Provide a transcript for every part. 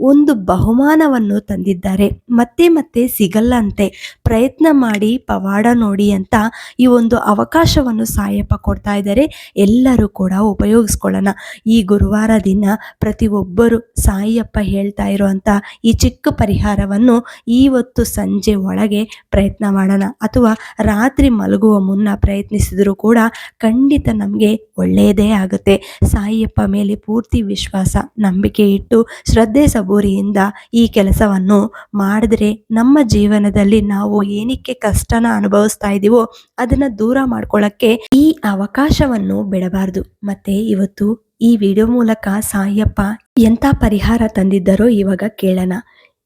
ಒಂದು ಬಹುಮಾನವನ್ನು ತಂದಿದ್ದಾರೆ. ಮತ್ತೆ ಮತ್ತೆ ಸಿಗಲ್ಲಂತೆ ಪ್ರಯತ್ನ ಮಾಡಿ ಪವಾಡ ನೋಡಿ ಅಂತ ಈ ಒಂದು ಅವಕಾಶವನ್ನು ಸಾಯಪ್ಪ ಕೊಡ್ತಾ ಇದ್ದಾರೆ. ಎಲ್ಲರೂ ಕೂಡ ಉಪಯೋಗಿಸ್ಕೊಳ್ಳೋಣ. ಈ ಗುರುವಾರ ದಿನ ಪ್ರತಿಯೊಬ್ಬರು ಸಾಯಿಯಪ್ಪ ಹೇಳ್ತಾ ಇರುವಂತ ಈ ಚಿಕ್ಕ ಪರಿಹಾರವನ್ನು ಇವತ್ತು ಸಂಜೆ ಒಳಗೆ ಪ್ರಯತ್ನ ಮಾಡೋಣ. ಅಥವಾ ರಾತ್ರಿ ಮಲಗುವ ಮುನ್ನ ಪ್ರಯತ್ನಿಸಿದರೂ ಕೂಡ ಖಂಡಿತ ನಮಗೆ ಒಳ್ಳೆಯದೇ ಆಗುತ್ತೆ. ಸಾಯಿಯಪ್ಪ ಮೇಲೆ ಪೂರ್ತಿ ವಿಶ್ವಾಸ, ನಂಬಿಕೆ ಇಟ್ಟು ಶ್ರದ್ಧೆ ಸಬೂರಿಯಿಂದ ಈ ಕೆಲಸವನ್ನು ಮಾಡಿದ್ರೆ ನಮ್ಮ ಜೀವನದಲ್ಲಿ ನಾವು ಏನಕ್ಕೆ ಕಷ್ಟನ ಅನುಭವಿಸ್ತಾ ಇದ್ದೀವೋ ಅದನ್ನ ದೂರ ಮಾಡ್ಕೊಳ್ಳೋಕ್ಕೆ ಈ ಅವಕಾಶವನ್ನು ಬಿಡಬಾರ್ದು. ಮತ್ತೆ ಇವತ್ತು ಈ ವಿಡಿಯೋ ಮೂಲಕ ಸಾಯಪ್ಪ ಎಂತ ಪರಿಹಾರ ತಂದಿದ್ದರೋ ಇವಾಗ ಕೇಳೋಣ.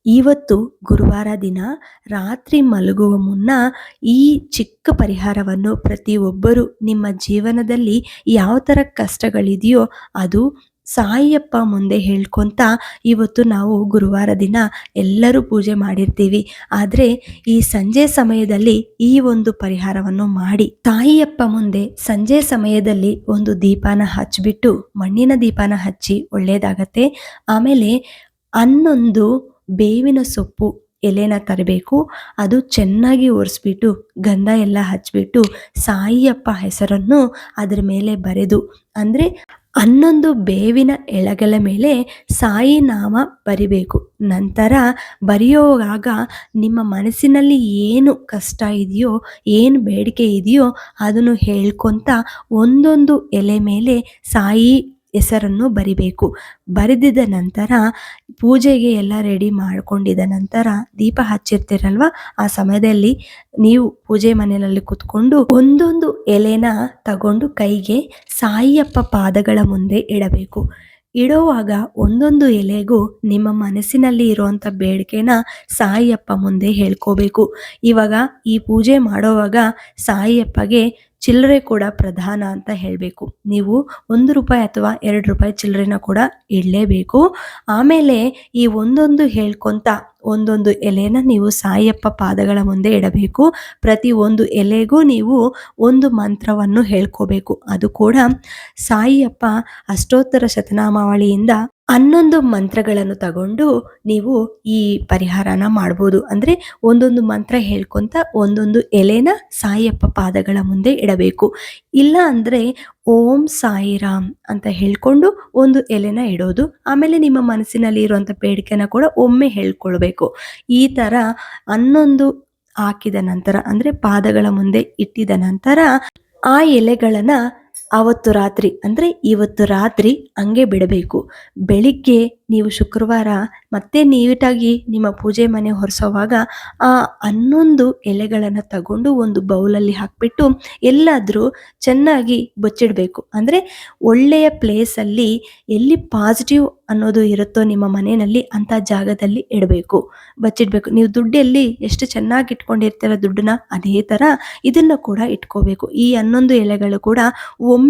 ಇವತ್ತು ಗುರುವಾರ ದಿನ ರಾತ್ರಿ ಮಲಗುವ ಮುನ್ನ ಈ ಚಿಕ್ಕ ಪರಿಹಾರವನ್ನು ಪ್ರತಿಯೊಬ್ಬರು ನಿಮ್ಮ ಜೀವನದಲ್ಲಿ ಯಾವ ಥರ ಕಷ್ಟಗಳಿದೆಯೋ ಅದು ಸಾಯಿಯಪ್ಪ ಮುಂದೆ ಹೇಳ್ಕೊತ ಇವತ್ತು ನಾವು ಗುರುವಾರ ದಿನ ಎಲ್ಲರೂ ಪೂಜೆ ಮಾಡಿರ್ತೀವಿ. ಆದರೆ ಈ ಸಂಜೆ ಸಮಯದಲ್ಲಿ ಈ ಒಂದು ಪರಿಹಾರವನ್ನು ಮಾಡಿ ತಾಯಿಯಪ್ಪ ಮುಂದೆ ಸಂಜೆ ಸಮಯದಲ್ಲಿ ಒಂದು ದೀಪಾನ ಹಚ್ಚಿಬಿಟ್ಟು ಮಣ್ಣಿನ ದೀಪಾನ ಹಚ್ಚಿ ಒಳ್ಳೆಯದಾಗತ್ತೆ ಆಮೇಲೆ ಹನ್ನೊಂದು ಬೇವಿನ ಸೊಪ್ಪು ಎಲೆನ ತರಬೇಕು. ಅದು ಚೆನ್ನಾಗಿ ಒರೆಸ್ಬಿಟ್ಟು ಗಂಧ ಎಲ್ಲ ಹಚ್ಚಿಬಿಟ್ಟು ಸಾಯಿಯಪ್ಪ ಹೆಸರನ್ನು ಅದರ ಮೇಲೆ ಬರೆದು ಅಂದರೆ ಹನ್ನೊಂದು ಬೇವಿನ ಎಳೆಗಳ ಮೇಲೆ ಸಾಯಿ ನಾಮ ಬರಿಬೇಕು. ನಂತರ ಬರೆಯುವಾಗ ನಿಮ್ಮ ಮನಸ್ಸಿನಲ್ಲಿ ಏನು ಕಷ್ಟ ಇದೆಯೋ, ಏನು ಬೇಡಿಕೆ ಇದೆಯೋ ಅದನ್ನು ಹೇಳ್ಕೊತ ಒಂದೊಂದು ಎಲೆ ಮೇಲೆ ಸಾಯಿ ಹೆಸರನ್ನು ಬರಿಬೇಕು. ಬರೆದಿದ ನಂತರ ಪೂಜೆಗೆ ಎಲ್ಲ ರೆಡಿ ಮಾಡ್ಕೊಂಡಿದ ನಂತರ ದೀಪ ಹಚ್ಚಿರ್ತೀರಲ್ವ? ಆ ಸಮಯದಲ್ಲಿ ನೀವು ಪೂಜೆ ಮನೆಯಲ್ಲಿ ಕುತ್ಕೊಂಡು ಒಂದೊಂದು ಎಲೆನ ತಗೊಂಡು ಕೈಗೆ ಸಾಯಿಯಪ್ಪ ಪಾದಗಳ ಮುಂದೆ ಇಡಬೇಕು. ಇಡೋವಾಗ ಒಂದೊಂದು ಎಲೆಗೂ ನಿಮ್ಮ ಮನಸ್ಸಿನಲ್ಲಿ ಇರುವಂಥ ಬೇಡಿಕೆನ ಸಾಯಿಯಪ್ಪ ಮುಂದೆ ಹೇಳ್ಕೋಬೇಕು. ಇವಾಗ ಈ ಪೂಜೆ ಮಾಡೋವಾಗ ಸಾಯಿಯಪ್ಪಗೆ ಚಿಲ್ಲರೆ ಕೂಡ ಪ್ರಧಾನ ಅಂತ ಹೇಳಬೇಕು. ನೀವು ಒಂದು ರೂಪಾಯಿ ಅಥವಾ ಎರಡು ರೂಪಾಯಿ ಚಿಲ್ಲರೆನ ಕೂಡ ಇಡಲೇಬೇಕು. ಆಮೇಲೆ ಈ ಒಂದೊಂದು ಹೇಳ್ಕೊತ ಒಂದೊಂದು ಎಲೆನ ನೀವು ಸಾಯಪ್ಪ ಪಾದಗಳ ಮುಂದೆ ಇಡಬೇಕು. ಪ್ರತಿ ಒಂದು ಎಲೆಗೂ ನೀವು ಒಂದು ಮಂತ್ರವನ್ನು ಹೇಳ್ಕೋಬೇಕು. ಅದು ಕೂಡ ಸಾಯಿಯಪ್ಪ ಅಷ್ಟೋತ್ತರ ಶತನಾಮಾವಳಿಯಿಂದ ಹನ್ನೊಂದು ಮಂತ್ರಗಳನ್ನು ತಗೊಂಡು ನೀವು ಈ ಪರಿಹಾರನ ಮಾಡ್ಬೋದು. ಅಂದರೆ ಒಂದೊಂದು ಮಂತ್ರ ಹೇಳ್ಕೊತ ಒಂದೊಂದು ಎಲೆನ ಸಾಯಪ್ಪ ಪಾದಗಳ ಮುಂದೆ ಇಡಬೇಕು. ಇಲ್ಲ ಅಂದರೆ ಓಂ ಸಾಯಿರಾಮ್ ಅಂತ ಹೇಳ್ಕೊಂಡು ಒಂದು ಎಲೆನ ಇಡೋದು. ಆಮೇಲೆ ನಿಮ್ಮ ಮನಸ್ಸಿನಲ್ಲಿ ಇರುವಂಥ ಬೇಡಿಕೆನ ಕೂಡ ಒಮ್ಮೆ ಹೇಳ್ಕೊಳ್ಬೇಕು. ಈ ಥರ ಹನ್ನೊಂದು ಹಾಕಿದ ನಂತರ, ಅಂದರೆ ಪಾದಗಳ ಮುಂದೆ ಇಟ್ಟಿದ ನಂತರ ಆ ಎಲೆಗಳನ್ನು ಅವತ್ತು ರಾತ್ರಿ, ಅಂದರೆ ಇವತ್ತು ರಾತ್ರಿ ಹಂಗೆ ಬಿಡಬೇಕು. ಬೆಳಿಗ್ಗೆ ನೀವು ಶುಕ್ರವಾರ ಮತ್ತೆ ನೀಟಾಗಿ ನಿಮ್ಮ ಪೂಜೆ ಮನೆ ಹೊರಿಸೋವಾಗ ಆ ಹನ್ನೊಂದು ಎಲೆಗಳನ್ನು ತಗೊಂಡು ಒಂದು ಬೌಲಲ್ಲಿ ಹಾಕಿಬಿಟ್ಟು ಎಲ್ಲಾದರೂ ಚೆನ್ನಾಗಿ ಬಚ್ಚಿಡಬೇಕು. ಅಂದರೆ ಒಳ್ಳೆಯ ಪ್ಲೇಸಲ್ಲಿ ಎಲ್ಲಿ ಪಾಸಿಟಿವ್ ಅನ್ನೋದು ಇರುತ್ತೋ ನಿಮ್ಮ ಮನೆಯಲ್ಲಿ ಅಂಥ ಜಾಗದಲ್ಲಿ ಇಡಬೇಕು. ಬಚ್ಚಿಡಬೇಕು. ನೀವು ದುಡ್ಡಲ್ಲಿ ಎಷ್ಟು ಚೆನ್ನಾಗಿ ಇಟ್ಕೊಂಡಿರ್ತೀರ ದುಡ್ಡನ್ನ ಅದೇ ಥರ ಇದನ್ನು ಕೂಡ ಇಟ್ಕೋಬೇಕು. ಈ ಹನ್ನೊಂದು ಎಲೆಗಳು ಕೂಡ ಒಮ್ಮೆ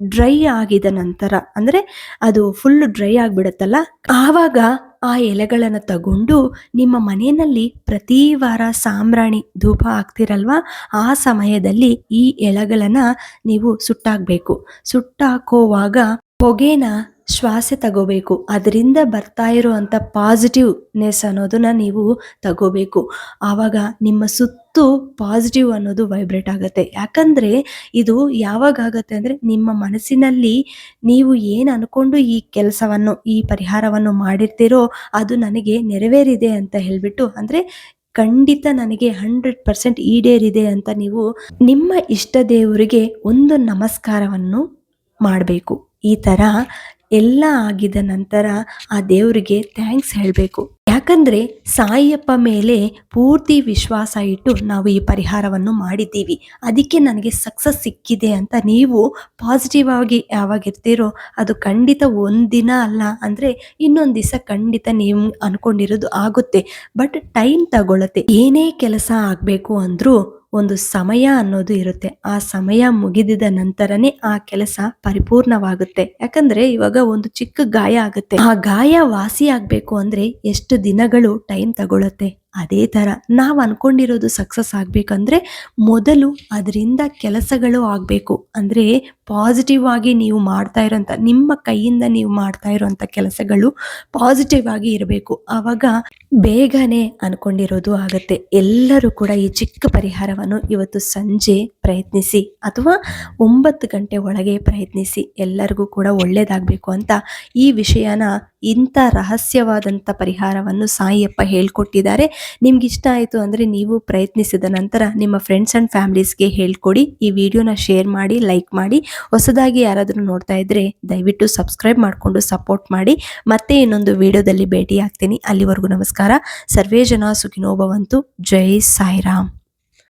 ಡ್ರೈ ಆಗಿದ ನಂತರ, ಅಂದರೆ ಅದು ಫುಲ್ ಡ್ರೈ ಆಗಿಬಿಡುತ್ತಲ್ಲ, ಆವಾಗ ಆ ಎಲೆಗಳನ್ನು ತಗೊಂಡು ನಿಮ್ಮ ಮನೆಯಲ್ಲಿ ಪ್ರತಿ ವಾರ ಸಾಂಬ್ರಾಣಿ ಧೂಪ ಹಾಕ್ತಿರಲ್ವಾ, ಆ ಸಮಯದಲ್ಲಿ ಈ ಎಲೆಗಳನ್ನು ನೀವು ಸುಟ್ಟಾಕಬೇಕು. ಸುಟ್ಟಾಕೋವಾಗ ಹೊಗೆನ ಶ್ವಾಸ ತಗೋಬೇಕು. ಅದರಿಂದ ಬರ್ತಾ ಇರುವಂಥ ಪಾಸಿಟಿವ್ನೆಸ್ ಅನ್ನೋದನ್ನ ನೀವು ತಗೋಬೇಕು. ಆವಾಗ ನಿಮ್ಮ ಸುತ್ತು ಪಾಸಿಟಿವ್ ಅನ್ನೋದು ವೈಬ್ರೇಟ್ ಆಗುತ್ತೆ. ಯಾಕಂದರೆ ಇದು ಯಾವಾಗ ಆಗುತ್ತೆ ಅಂದರೆ ನಿಮ್ಮ ಮನಸ್ಸಿನಲ್ಲಿ ನೀವು ಏನು ಅನ್ಕೊಂಡು ಈ ಕೆಲಸವನ್ನು, ಈ ಪರಿಹಾರವನ್ನು ಮಾಡಿರ್ತೀರೋ ಅದು ನನಗೆ ನೆರವೇರಿದೆ ಅಂತ ಹೇಳಿಬಿಟ್ಟು, ಅಂದರೆ ಖಂಡಿತ ನನಗೆ ಹಂಡ್ರೆಡ್ ಪರ್ಸೆಂಟ್ ಈಡೇರಿದೆ ಅಂತ ನೀವು ನಿಮ್ಮ ಇಷ್ಟ ದೇವರಿಗೆ ಒಂದು ನಮಸ್ಕಾರವನ್ನು ಮಾಡಬೇಕು. ಈ ಥರ ಎಲ್ಲ ಆಗಿದ ನಂತರ ಆ ದೇವರಿಗೆ ಥ್ಯಾಂಕ್ಸ್ ಹೇಳಬೇಕು. ಯಾಕಂದ್ರೆ ಸಾಯಿಯಪ್ಪ ಮೇಲೆ ಪೂರ್ತಿ ವಿಶ್ವಾಸ ಇಟ್ಟು ನಾವು ಈ ಪರಿಹಾರವನ್ನು ಮಾಡಿದ್ದೀವಿ. ಅದಕ್ಕೆ ನನಗೆ ಸಕ್ಸಸ್ ಸಿಕ್ಕಿದೆ ಅಂತ ನೀವು ಪಾಸಿಟಿವ್ ಆಗಿ ಯಾವಾಗ ಇರ್ತೀರೋ ಅದು ಖಂಡಿತ ಒಂದಿನ ಅಲ್ಲ, ಅಂದರೆ ಇನ್ನೊಂದು ದಿವಸ ಖಂಡಿತ ನೀವು ಅಂದ್ಕೊಂಡಿರೋದು ಆಗುತ್ತೆ. ಬಟ್ ಟೈಮ್ ತಗೊಳತ್ತೆ. ಏನೇ ಕೆಲಸ ಆಗಬೇಕು ಅಂದರೂ ಒಂದು ಸಮಯ ಅನ್ನೋದು ಇರುತ್ತೆ. ಆ ಸಮಯ ಮುಗಿದಿದ ನಂತರನೇ ಆ ಕೆಲಸ ಪರಿಪೂರ್ಣವಾಗುತ್ತೆ. ಯಾಕಂದ್ರೆ ಇವಾಗ ಒಂದು ಚಿಕ್ಕ ಗಾಯ ಆಗುತ್ತೆ. ಆ ಗಾಯ ವಾಸಿ ಆಗ್ಬೇಕು ಅಂದ್ರೆ ಎಷ್ಟು ದಿನಗಳು ಟೈಮ್ ತಗೊಳುತ್ತೆ? ಅದೇ ಥರ ನಾವು ಅಂದ್ಕೊಂಡಿರೋದು ಸಕ್ಸಸ್ ಆಗಬೇಕಂದ್ರೆ ಮೊದಲು ಅದರಿಂದ ಕೆಲಸಗಳು ಆಗಬೇಕು. ಅಂದರೆ ಪಾಸಿಟಿವ್ ಆಗಿ ನೀವು ಮಾಡ್ತಾ ಇರೋಂಥ, ನಿಮ್ಮ ಕೈಯಿಂದ ನೀವು ಮಾಡ್ತಾ ಇರೋಂಥ ಕೆಲಸಗಳು ಪಾಸಿಟಿವ್ ಆಗಿ ಇರಬೇಕು. ಆವಾಗ ಬೇಗನೆ ಅಂದ್ಕೊಂಡಿರೋದು ಆಗುತ್ತೆ. ಎಲ್ಲರೂ ಕೂಡ ಈ ಚಿಕ್ಕ ಪರಿಹಾರವನ್ನು ಇವತ್ತು ಸಂಜೆ ಪ್ರಯತ್ನಿಸಿ ಅಥವಾ ಒಂಬತ್ತು ಗಂಟೆ ಒಳಗೆ ಪ್ರಯತ್ನಿಸಿ ಎಲ್ಲರಿಗೂ ಕೂಡ ಒಳ್ಳೇದಾಗಬೇಕು ಅಂತ ಈ ವಿಷಯನ ಇಂಥ ರಹಸ್ಯವಾದಂಥ ಪರಿಹಾರವನ್ನು ಸಾಯಿಯಪ್ಪ ಹೇಳ್ಕೊಟ್ಟಿದ್ದಾರೆ. ನಿಮ್ಗೆ ಇಷ್ಟ ಆಯಿತು ಅಂದರೆ ನೀವು ಪ್ರಯತ್ನಿಸಿದ ನಂತರ ನಿಮ್ಮ ಫ್ರೆಂಡ್ಸ್ ಆ್ಯಂಡ್ ಫ್ಯಾಮಿಲೀಸ್ಗೆ ಹೇಳ್ಕೊಡಿ. ಈ ವಿಡಿಯೋನ ಶೇರ್ ಮಾಡಿ ಲೈಕ್ ಮಾಡಿ. ಹೊಸದಾಗಿ ಯಾರಾದರೂ ನೋಡ್ತಾ ಇದ್ದರೆ ದಯವಿಟ್ಟು ಸಬ್ಸ್ಕ್ರೈಬ್ ಮಾಡಿಕೊಂಡು ಸಪೋರ್ಟ್ ಮಾಡಿ. ಮತ್ತೆ ಇನ್ನೊಂದು ವಿಡಿಯೋದಲ್ಲಿ ಭೇಟಿ ಆಗ್ತೀನಿ ಅಲ್ಲಿವರೆಗೂ ನಮಸ್ಕಾರ. ಸರ್ವೇ ಜನ ಸುಖಿನೋಭವಂತು. ಜೈ ಸಾಯಿರಾಮ್.